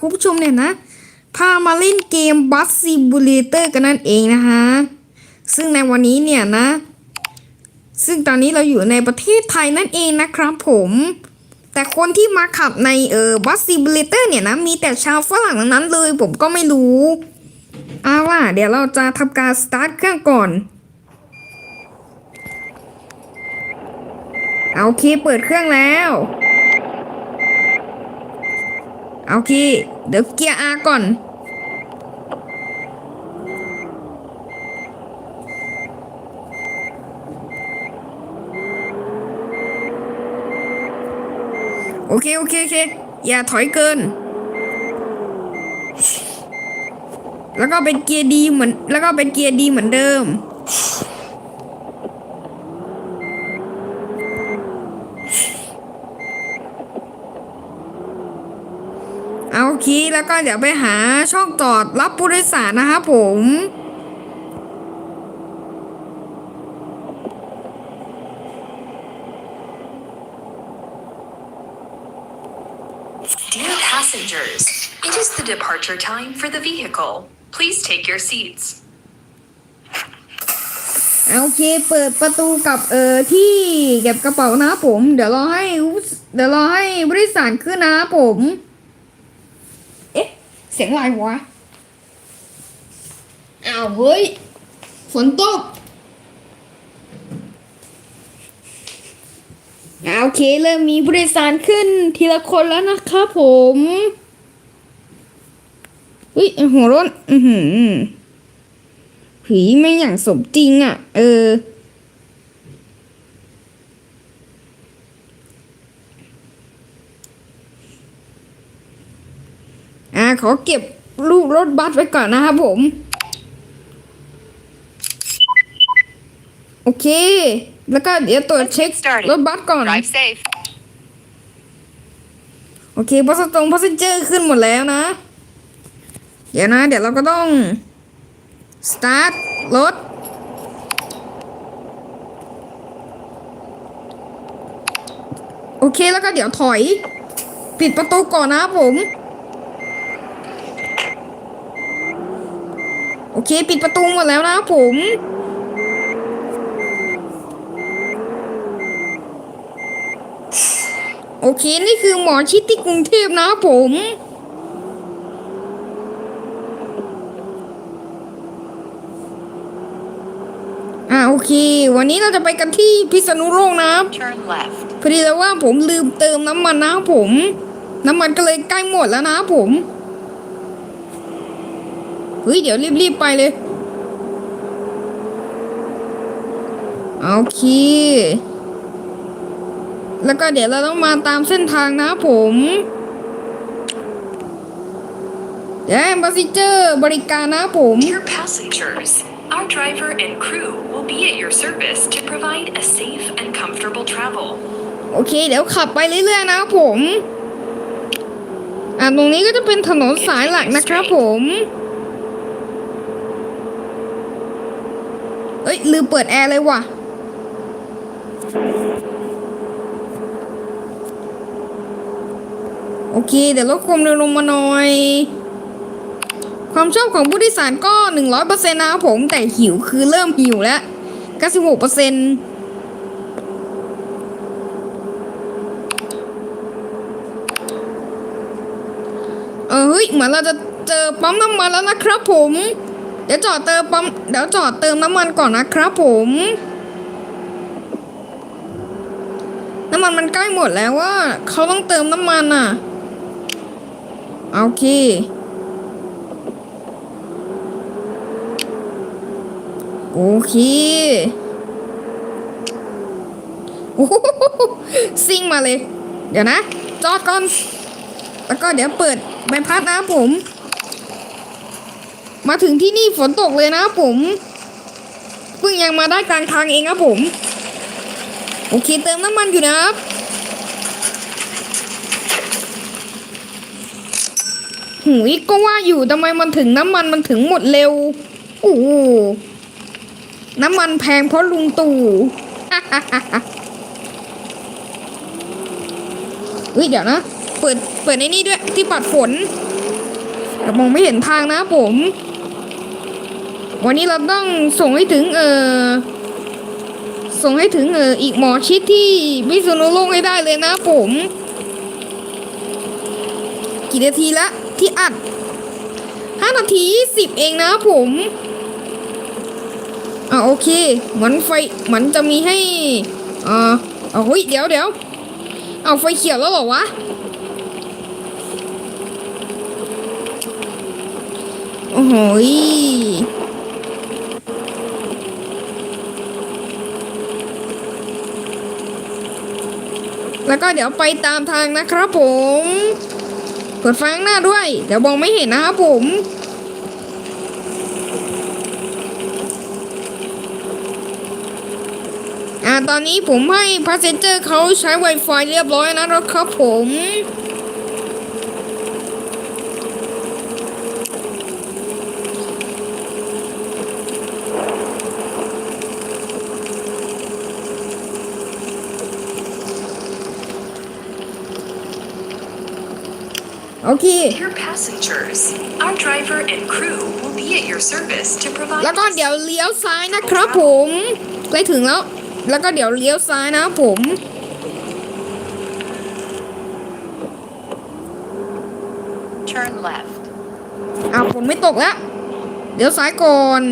คุณผู้ชมเนี่ยนะ พามาเล่นเกม Bus Simulator กันนั่นเองนะคะ ซึ่งในวันนี้เนี่ยนะ ซึ่งตอนนี้เราอยู่ในประเทศไทยนั่นเองนะครับผม แต่คนที่มาขับในเออ Bus Simulator เนี่ยนะ มีแต่ชาวฝรั่งนั้นเลยผมก็ไม่รู้เอาล่ะเดี๋ยวเราจะทำการสตาร์ทเครื่องก่อนเอาโอเคเปิดเครื่องแล้ว เอาโอเคเดี๋ยวเกียร์อาก่อน โอเค โอเค โอเค อย่าถอยเกิน แล้วก็เป็นเกียร์ดีเหมือน แล้วก็เป็นเกียร์ดีเหมือนเดิม เอาโอเคแล้วก็เดี๋ยวไปหาช่องจอดรับผู้โดยสารนะครับผม Dear passengers, it is the departure time for the vehicle. Please take your seats. เอาโอเค เปิดประตูกับเออที่เก็บกระเป๋านะครับผม เดี๋ยวรอให้เดี๋ยวรอให้บริษัทขึ้นนะครับผมเอ๊ะเสียงอะไรวะ อ้าวเฮ้ย ฝนตกอ่าโอเคเริ่มมีผู้โดยสารขึ้นทีละคนแล้วนะครับผมเฮ้ยหัวร้นอือหือผีไม่อย่างสมจริงอะ เออ ขอเก็บลูกรถบัสไว้ก่อนนะครับผม โอเค แล้วก็เดี๋ยวตรวจเช็ค started. รถบัสก่อน Drive safe. โอเคพัสตรงพัสเจอร์ขึ้นหมดแล้วนะ เดี๋ยวนะ เดี๋ยวเราก็ต้อง สตาร์ทรถโอเคแล้วก็เดี๋ยวถอย ปิดประตูก่อนนะครับผม อเค ปิดประตูหมดแล้วนะครับผมโอเค นี่คือหมอชิดที่กรุงเทพนะครับผม อ่าโอเค วันนี้เราจะไปกันที่พิษณุโลกนะครับ Turn left. พอดีแล้วว่าผมลืมเติมน้ำมันนะครับผม น้ำมันก็เลยใกล้หมดแล้วนะครับผมเฮ้ย เดี๋ยวรีบๆไปเลย โอเค แล้วก็เดี๋ยวเราต้องมาตามเส้นทางนะครับผมเดี๋ยวแอมบาซิเจอร์บริการนะครับผม Dear passengers, our driver and crew will be at your service to provide a safe and comfortable travel. โอเค เดี๋ยวขับไปเรื่อยๆนะครับผม อ่าตรงนี้ก็จะเป็นถนนสายหลักนะครับผม อ้ยลืมเปิดแอร์เลยว่ะ โอเค เดี๋ยวลดความเร็วลงมาหน่อย ความชอบของผู้โดยสารก็ 100%นะครับผม แต่หิวคือเริ่มหิวแล้ว 96%เออเฮ้ยเหมือนเราจะเจอปั๊มน้ำมันแล้วนะครับผม เดี๋ยวจอดเติมปั๊มเดี๋ยวจอดเติมน้ำมันก่อนนะครับผม น้ำมันมันใกล้หมดแล้วว่าเขาต้องเติมน้ำมันอะโอเคโอเคโอ้โหซิ่งมาเลย เดี๋ยวนะ จอดก่อน แล้วก็เดี๋ยวเปิดใบพัดนะผม มาถึงที่นี่ฝนตกเลยนะผมเพิ่งยังมาได้กลางทางเองครับผม โอเคเติมน้ำมันอยู่นะครับหูยก็ว่าอยู่ทำไมมันถึงน้ำมันมันถึงหมดเร็วโอ้น้ำมันแพงเพราะลุงตู่เฮ้ยเดี๋ยวนะ เปิด เปิดในนี่ด้วยที่ปัดฝนแต่มองไม่เห็นทางนะผม วันนี้เราต้องส่งให้ถึงเออส่งให้ถึงเอออีกหมอชิดที่มิซุโนโลกให้ได้เลยนะผม กี่นาทีละที่อัดห้านาทีสิบเองนะผมอ่าโอเคเหมือนไฟเหมือนจะมีให้อ่าเอาเฮ้ยเดี๋ยวเดี๋ยวเอาไฟเขียวแล้วเหรอวะโอ้โห แล้วก็เดี๋ยวไปตามทางนะครับผมเปิดไฟข้างหน้าด้วย เดี๋ยวมองไม่เห็นนะครับผมอ่าตอนนี้ผมให้พาสเซนเจอร์เขาใช้ Wi-Fi เรียบร้อยนะครับผม โอเค Dear passengers, our driver and crew will be at your service to provide แล้วก็เดี๋ยวเลี้ยวซ้ายนะครับผมใกล้ถึงแล้ว แล้วก็เดี๋ยวเลี้ยวซ้ายนะครับผม Turn left. อ้าวผมไม่ตกแล้ว เดี๋ยวซ้ายก่อน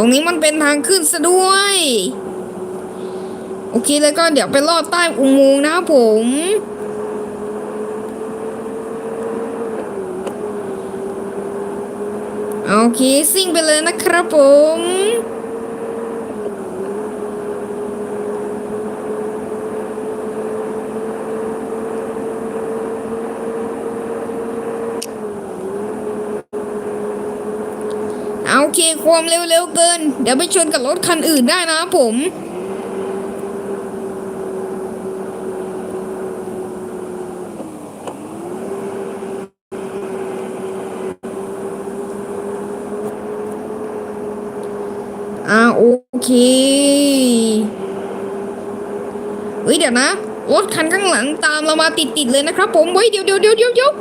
ตรงนี้มันเป็นทางขึ้นซะด้วย โอเคแล้วก็เดี๋ยวไปลอดใต้อุโมงค์นะผม โอเคซิ่งไปเลยนะครับผม เอาโอเคความเร็วๆเกิน เดี๋ยวไปชนกับรถคันอื่นได้นะผมอ่าโอเคเฮ้ยเดี๋ยวนะรถคันข้างหลังตามเรามาติดๆเลยนะครับผมเฮ้ยเดี๋ยวเดี๋ยวเดี๋ยวเดี๋ยวเดี๋ยว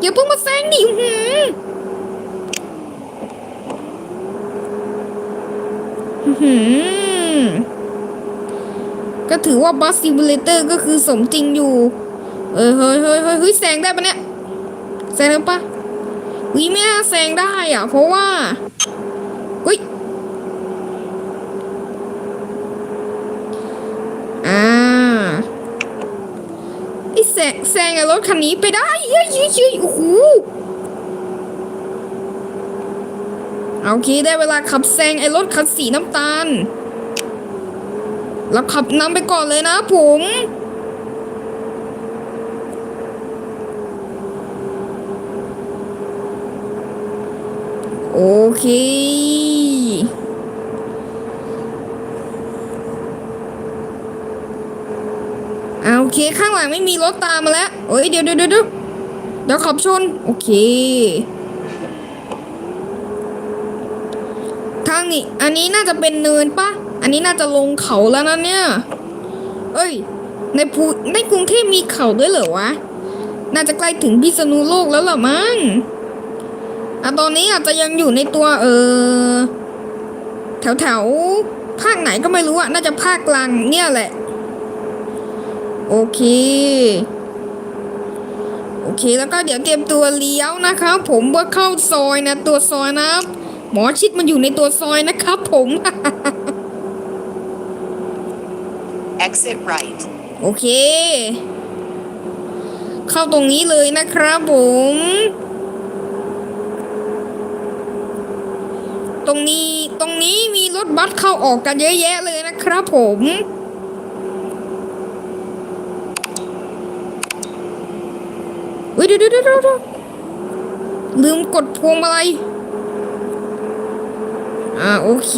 อย่าเพิ่งมาแซงดิหืมหืม ก็ถือว่าบัสซิมูเลเตอร์ก็คือสมจริงอยู่ เออเฮ้ยเฮ้ยเฮ้ยเฮ้ยแซงได้ปะเนี่ยแซงได้ปะวิไม่น่าแซงได้อะ เพราะว่าเฮ้ยอ่าไอแซงแซงไอ้รถคันนี้ไปได้เฮ้ยเฮ้ยเฮ้ยโอ้โห โอเคได้เวลาขับแซงไอ้รถคันสีน้ำตาลแล้วขับนำไปก่อนเลยนะผมโอเคอ่าโอเคข้างหลังไม่มีรถตามมาแล้วเอ้ยเดี๋ยวเดี๋ยวเดี๋ยวเดี๋ยวเดี๋ยวขับชน โอเค ทาง นี้อันนี้น่าจะเป็นเนินปะอันนี้น่าจะลงเขาแล้วนะเนี่ย เอ้ย ในภูในกรุงเทพมีเขาด้วยเหรอวะ น่าจะใกล้ถึงพิษณุโลกแล้วหรอมั้งอะตอนนี้อาจจะยังอยู่ในตัวเออแถวแถวภาคไหนก็ไม่รู้อะน่าจะภาคกลางเนี่ยแหละ โอเค โอเคแล้วก็เดี๋ยวเตรียมตัวเลี้ยวนะครับ ผมว่าเข้าซอยนะ ตัวซอยนะ หมอชิดมันอยู่ในตัวซอยนะครับผม Exit right. โอเค เข้าตรงนี้เลยนะครับผม ตรงนี้ตรงนี้มีรถบัสเข้าออกกันเยอะแยะเลยนะครับผม เฮ้ยเดี๋ยวเดี๋ยวเดี๋ยวเดี๋ยวลืมกดพวงมาลัย อ่าโอเค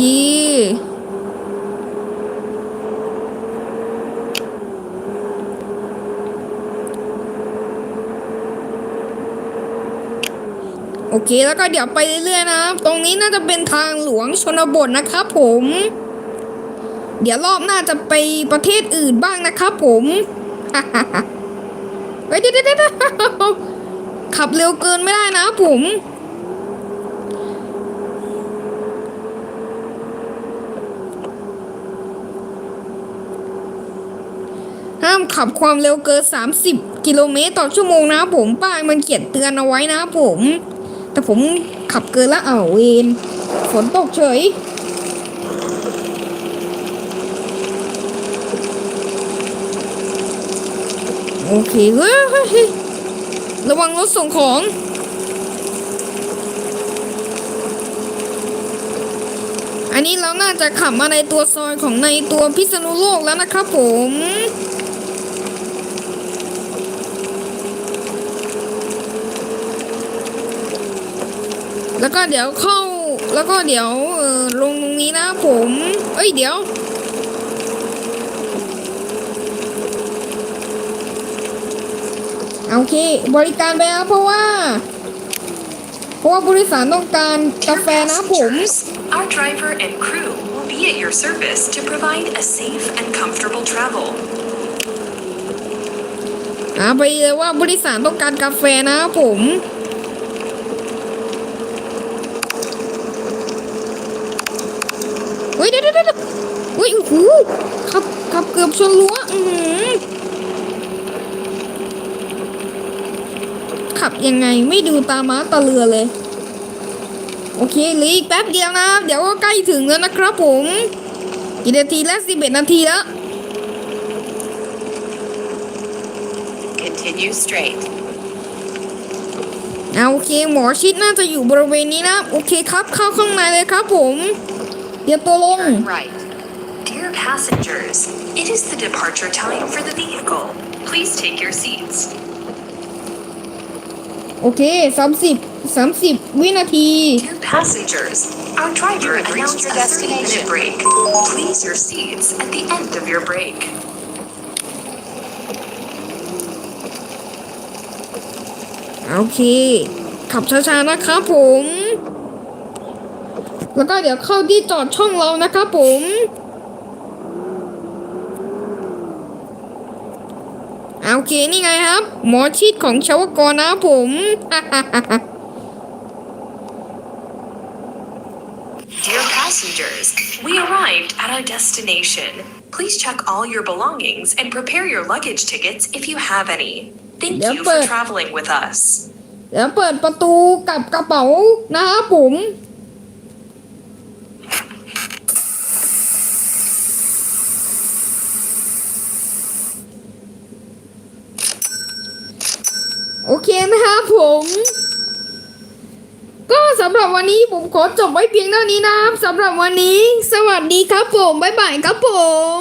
โอเคแล้วก็เดี๋ยวไปเรื่อยๆนะครับ ตรงนี้น่าจะเป็นทางหลวงชนบทนะครับผม เดี๋ยวรอบหน้าจะไปประเทศอื่นบ้างนะครับผมเฮ้ยเดี๋ยวขับเร็วเกินไม่ได้นะผมามขับความเร็วเกิน 30 กิโลเมตรต่อชั่วโมงนะผมป้ายมันเขียนเตือนเอาไว้นะครับผม แต่ผมขับเกินล้วอ้าเวนฝนตกเฉยโอเคเฮ้ยระวังรถส่งของ อันนี้เราน่าจะขับมาในตัวซอยของในตัวพิษณุโลกแล้วนะครับผม แล้วก็เดี๋ยวเข้า แล้วก็เดี๋ยวเออลงตรงนี้นะผม เอ้ย เดี๋ยว โอเค บริการไปแล้วเพราะว่า เพราะว่าบริษัทต้องการกา Dear แฟนะผม passengers, our driver and crew will be at your service to provide a safe and comfortable travel. อ่าไปเลยว่าบริษัทต้องการกาแฟนะผม เฮ้ยเดี๋ยวเดี๋ยวเดี๋ยวเฮ้ยโอ้โหขับขับเกือบชนรั้วอือหือขับยังไงไม่ดูตาม้าตาเรือเลย โอเคเหลืออีกแป๊บเดียวนะ เดี๋ยวก็ใกล้ถึงแล้วนะครับผมกี่นาทีแล้วสิบเอ็ดนาทีแล้ว Continue straight. อ่าโอเคหมอชิดน่าจะอยู่บริเวณนี้นะ โอเคครับเข้าข้างในเลยครับผมเดี๋ยวตัวลง Turn right. Dear passengers, it is the departure time for the vehicle. Please take your seats. โอเคสามสิบสามสิบวินาที Dear passengers, our driver You have reached announced your a 30 destination. minute break. Please your seats at the end of your break. โอเค ขับช้าๆนะครับผม แล้วก็เดี๋ยวเข้าที่จอดช่องเรานะครับผม โอเคนี่ไงครับ หมอชิดของชาวกรนะครับผม Dear passengers, we arrived at our destination. Please check all your belongings and prepare your luggage tickets if you have any. Thank Yep, you for but- traveling with us. เดี๋ยวเปิดประตูกับกระเป๋านะครับผม โอเคนะครับผม ก็สำหรับวันนี้ผมขอจบไว้เพียงเท่านี้นะครับสำหรับวันนี้ สวัสดีครับผม บ๊ายบายครับผม